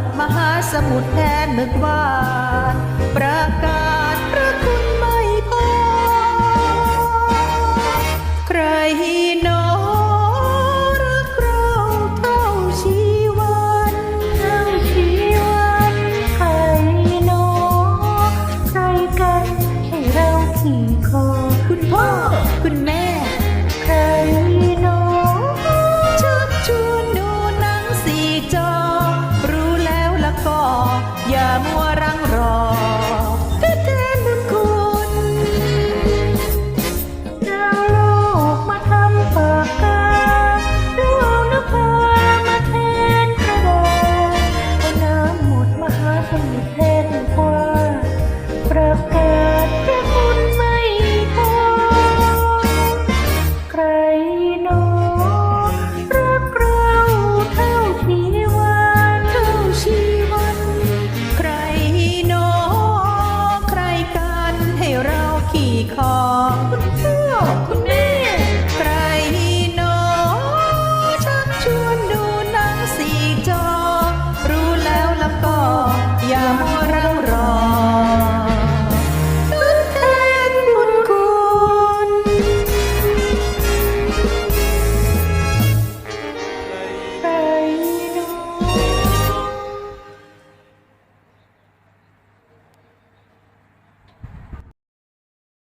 ดมหาสมุทรแทนหมึกหวานประกาศพระคุณไม่พอ ใครหนอรักเราเท่าชีวันเท่าชีวันใครหนอใครกันให้เราขี่คอคุณพ่อคุณแม่ วน ขี่คอ